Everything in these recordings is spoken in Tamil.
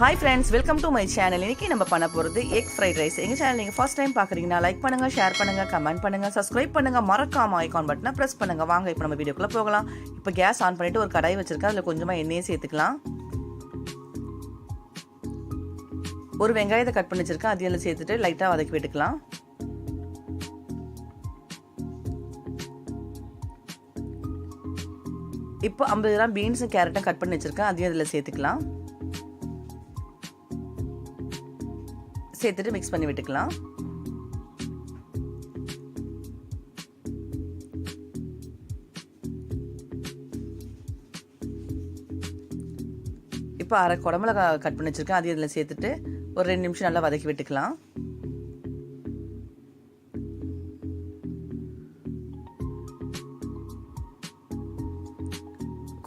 Hi friends welcome to my channel இன்னைக்கு நம்ம பண்ண போகிறது எக் ஃப்ரைட் ரைஸ் எங்கள் சேனல் நீங்கள் ஃபர்ஸ்ட் டைம் பார்க்குறீங்கன்னா லைக் பண்ணுங்கள் ஷேர் பண்ணுங்கள் கமெண்ட் பண்ணுங்கள் சப்ஸ்கிரைப் பண்ணுங்கள் மறக்காம ஐக்கான் பட்டனை ப்ரெஸ் பண்ணுங்கள் வாங்க இப்போ நம்ம வீடியோக்குள்ளே போகலாம். இப்போ கேஸ் ஆன் பண்ணிட்டு ஒரு கடாய் வச்சுருக்கேன். அதில் கொஞ்சமாக எண்ணெயை சேர்த்துக்கலாம். ஒரு வெங்காயத்தை கட் பண்ணி வச்சிருக்கேன். அதில் சேர்த்துட்டு லைட்டாக வதக்கி விட்டுக்கலாம். இப்போ ஐம்பது கிராம் பீன்ஸும் கேரட்டும் கட் பண்ணி வச்சுருக்கேன். அதையும் அதில் சேர்த்துக்கலாம். சேர்த்துட்டு மிக்ஸ் பண்ணி விட்டுக்கலாம். இப்போ அரை குடமிளகா கட் பண்ணி வச்சுருக்கேன். அதையும் இதில் சேர்த்துட்டு ஒரு ரெண்டு நிமிஷம் நல்லா வதக்கி விட்டுக்கலாம்.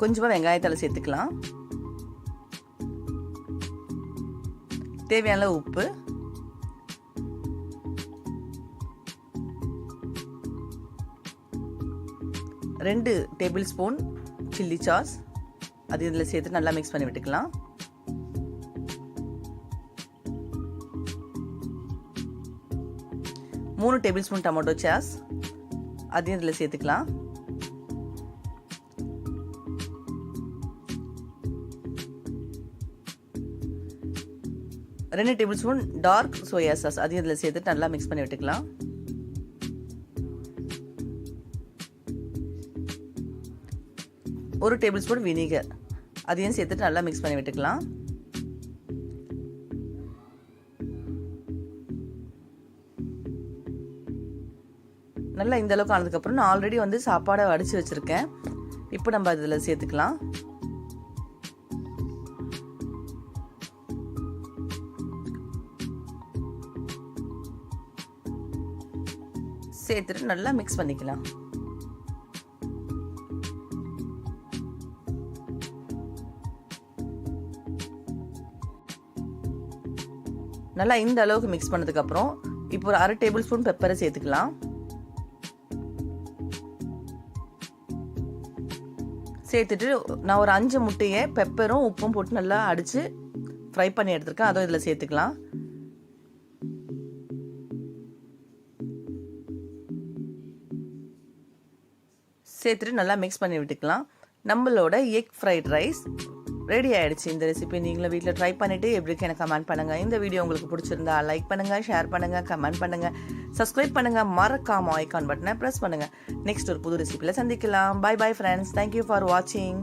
கொஞ்சமாக வெங்காயத்தால் சேர்த்துக்கலாம். தேவையான உப்பு. ரெண்டு டேபிள் ஸ்பூன் சில்லி சாஸ். அது இதில் சேர்த்து நல்லா மிக்ஸ் பண்ணி விட்டுக்கலாம். மூணு டேபிள் ஸ்பூன் டொமேட்டோ சாஸ். அதையும் இதில் சேர்த்துக்கலாம். ரெண்டு table spoon dark soya sauce. அதையும் இதில் சேர்த்துட்டு நல்லா மிக்ஸ் பண்ணி விட்டுக்கலாம். ஒரு டேபிள் ஸ்பூன் வினிகர். அதையும் சேர்த்துட்டு நல்லா மிக்ஸ் பண்ணி விட்டுக்கலாம். நல்லா இந்த அளவுக்கு ஆனதுக்கப்புறம் நான் ஆல்ரெடி வந்து சாப்பாடை வடித்து வச்சுருக்கேன். இப்போ நம்ம அதில் சேர்த்துக்கலாம். சேர்த்துட்டு நல்லா மிக்ஸ் பண்ணிக்கலாம். நல்லா இந்த அளவுக்கு மிக்ஸ் பண்ணதுக்கப்புறம் இப்போ ஒரு அரை டேபிள் ஸ்பூன் பெப்பரை சேர்த்துக்கலாம். சேர்த்துட்டு நான் ஒரு அஞ்சு முட்டையை பெப்பரும் உப்பும் போட்டு நல்லா அடித்து ஃப்ரை பண்ணி எடுத்துருக்கேன். அதுவும் இதில் சேர்த்துக்கலாம். சேர்த்துட்டு நல்லா மிக்ஸ் பண்ணி விட்டுக்கலாம். நம்மளோட எக் ஃப்ரைட் ரைஸ் ரெடி ஆகிடுச்சு இந்த ரெசிபி நீங்களும் வீட்டில் ட்ரை பண்ணிவிட்டு எப்படி இருக்கு எனக்கு கமெண்ட் பண்ணுங்கள் இந்த வீடியோ உங்களுக்கு பிடிச்சிருந்தா லைக் பண்ணுங்கள் ஷேர் பண்ணுங்கள் கமெண்ட் பண்ணுங்கள் சப்ஸ்கிரைப் பண்ணுங்கள் மறக்காம ஐக்கான் பட்டனை ப்ரெஸ் பண்ணுங்கள் நெக்ஸ்ட் ஒரு புது ரெசிபியில் சந்திக்கலாம். Bye bye friends thank you for வாட்சிங்